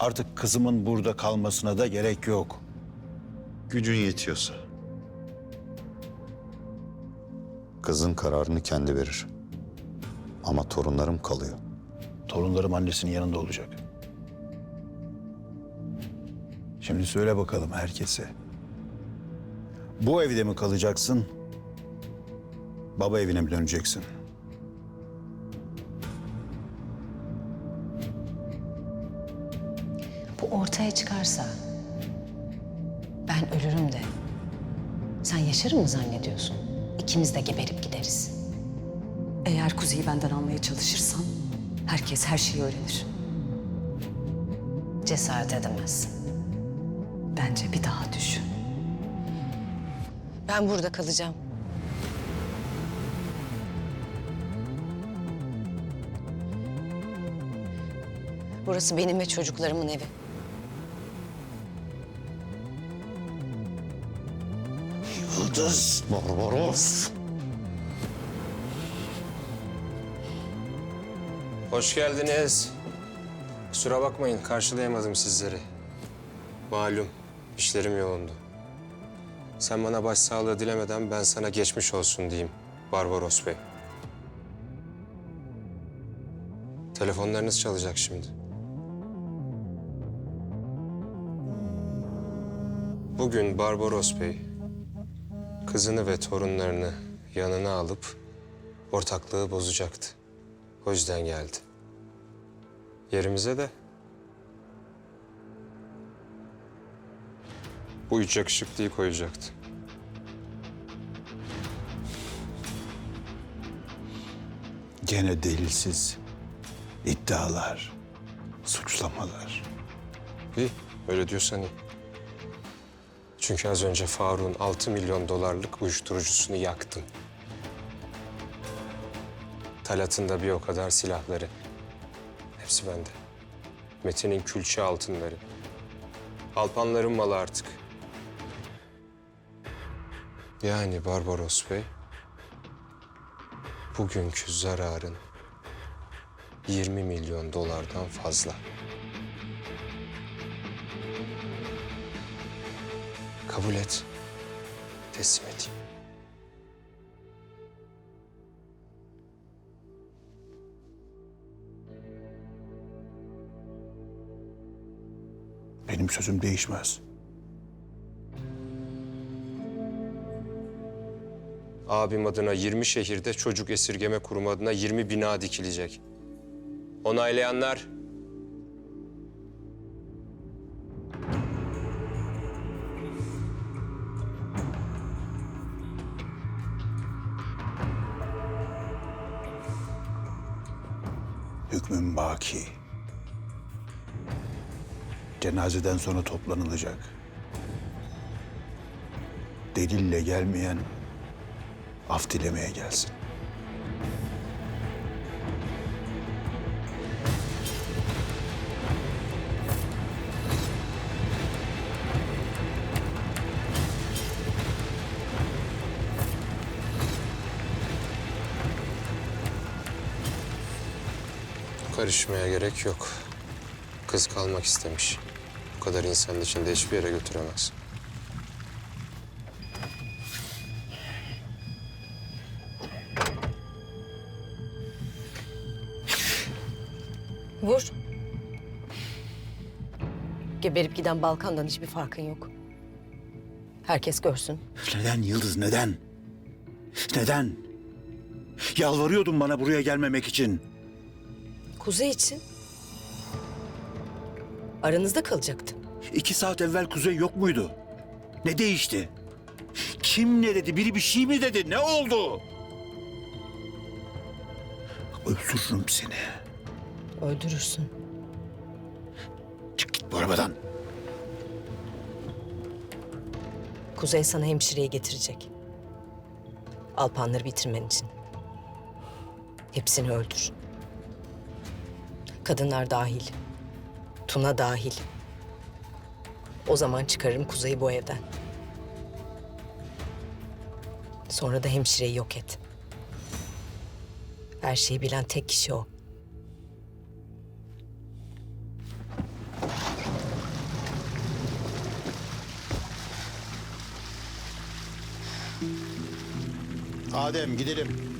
Artık kızımın burada kalmasına da gerek yok. Gücün yetiyorsa. Kızın kararını kendi verir. Ama torunlarım kalıyor. Torunlarım annesinin yanında olacak. Şimdi söyle bakalım herkese. Bu evde mi kalacaksın? Baba evine mi döneceksin? Ortaya çıkarsa ben ölürüm de sen yaşarım mı zannediyorsun? İkimiz de geberip gideriz. Eğer Kuzey'i benden almaya çalışırsan herkes her şeyi öğrenir. Cesaret edemezsin. Bence bir daha düşün. Ben burada kalacağım. Burası benim ve çocuklarımın evi. Yıldız Barbaros. Hoş geldiniz. Kusura bakmayın karşılayamadım sizleri. Malum işlerim yoğundu. Sen bana başsağlığı dilemeden ben sana geçmiş olsun diyeyim Barbaros Bey. Telefonlarınız çalacak şimdi. Bugün Barbaros Bey kızını ve torunlarını yanına alıp ortaklığı bozacaktı. O yüzden geldi. Yerimize de bu üç yakışıklıyı koyacaktı. Gene delilsiz iddialar, suçlamalar. İyi, öyle diyorsan iyi. Çünkü az önce Faruk'un 6 milyon dolarlık uyuşturucusunu yaktım. Talat'ın da bir o kadar silahları. Hepsi bende. Metin'in külçe altınları. Alpanların malı artık. Yani Barbaros Bey, bugünkü zararın 20 milyon dolardan fazla. Kabul et. Teslim edeyim. Benim sözüm değişmez. Abim adına 20 şehirde çocuk esirgeme kurumu adına 20 bina dikilecek. Onaylayanlar Hükmün baki. Cenazeden sonra toplanılacak. Delille gelmeyen af dilemeye gelsin. Karışmaya gerek yok. Kız kalmak istemiş. Bu kadar insanın içinde hiçbir yere götüremez. Vur. Geberip giden Balkan'dan hiçbir farkın yok. Herkes görsün. Neden Yıldız neden? Neden? Yalvarıyordun bana buraya gelmemek için. Kuzey için. Aranızda kalacaktı. İki saat evvel Kuzey yok muydu? Ne değişti? Kim ne dedi? Biri bir şey mi dedi? Ne oldu? Öldürürüm seni. Öldürürsün. Çık git bu arabadan. Kuzey sana hemşireyi getirecek. Alpanları bitirmen için. Hepsini öldür. Kadınlar dahil. Tuna dahil. O zaman çıkarırım Kuzey'i bu evden. Sonra da hemşireyi yok et. Her şeyi bilen tek kişi o. Adem gidelim.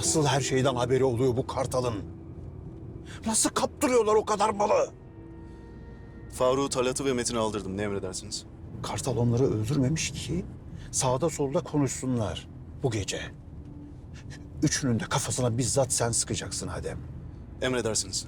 Nasıl her şeyden haberi oluyor bu kartalın? Nasıl kaptırıyorlar o kadar malı? Faruk'u, Talat'ı ve Metin'i aldırdım. Ne emredersiniz? Kartal onları öldürmemiş ki sağda solda konuşsunlar bu gece. Üçünün de kafasına bizzat sen sıkacaksın Adem. Emredersiniz.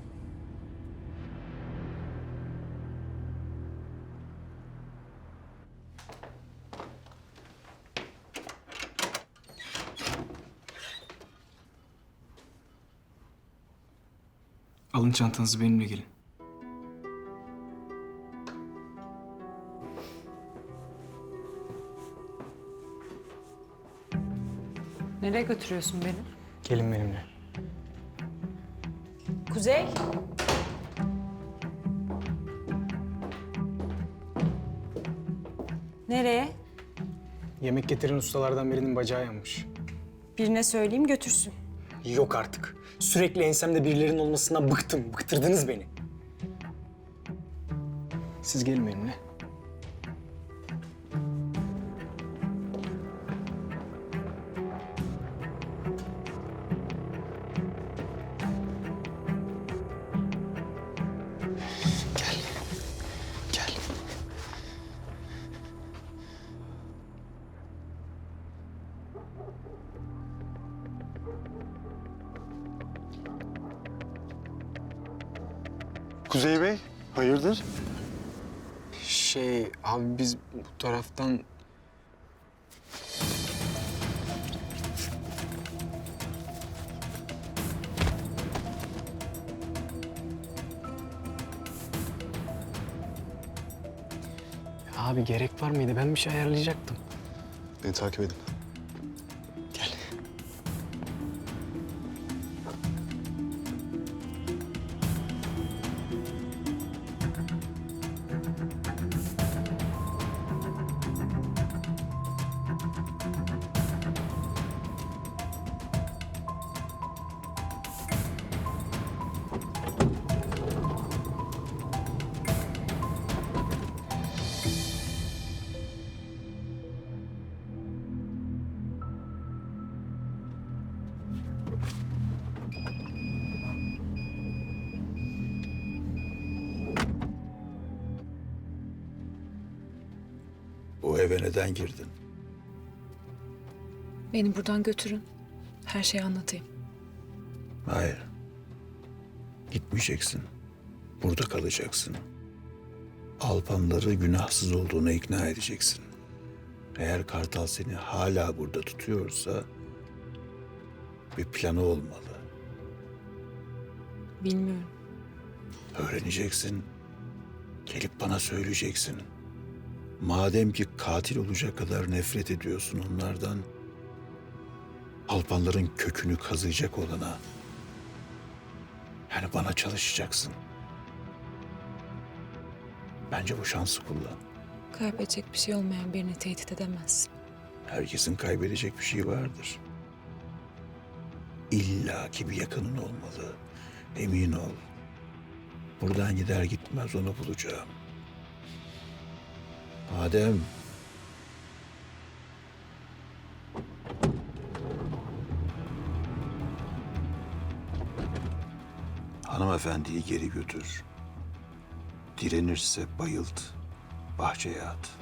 Alın çantanızı benimle gelin. Nereye götürüyorsun beni? Gelin benimle. Kuzey. Nereye? Yemek getiren ustalardan birinin bacağı yanmış. Birine söyleyeyim götürsün. Yok artık. Sürekli ensemde birilerinin olmasından bıktım. Bıktırdınız beni. Siz gelin benimle. Gel. Gel. Kuzey Bey, hayırdır? Şey abi biz bu taraftan Abi gerek var mıydı? Ben bir şey ayarlayacaktım. Beni takip edin. Eve neden girdin? Beni buradan götürün. Her şeyi anlatayım. Hayır. Gitmeyeceksin. Burada kalacaksın. Alpanları günahsız olduğuna ikna edeceksin. Eğer Kartal seni hala burada tutuyorsa bir planı olmalı. Bilmiyorum. Öğreneceksin. Gelip bana söyleyeceksin. Madem ki katil olacak kadar nefret ediyorsun onlardan, Alpanların kökünü kazıyacak olana, yani bana çalışacaksın. Bence bu şansı kullan. Kaybedecek bir şey olmayan birini tehdit edemezsin. Herkesin kaybedecek bir şey vardır. İlla ki bir yakının olmalı. Emin ol. Buradan gider gitmez onu bulacağım. Adem. Hanımefendiyi geri götür. Direnirse bayılt, bahçeye at.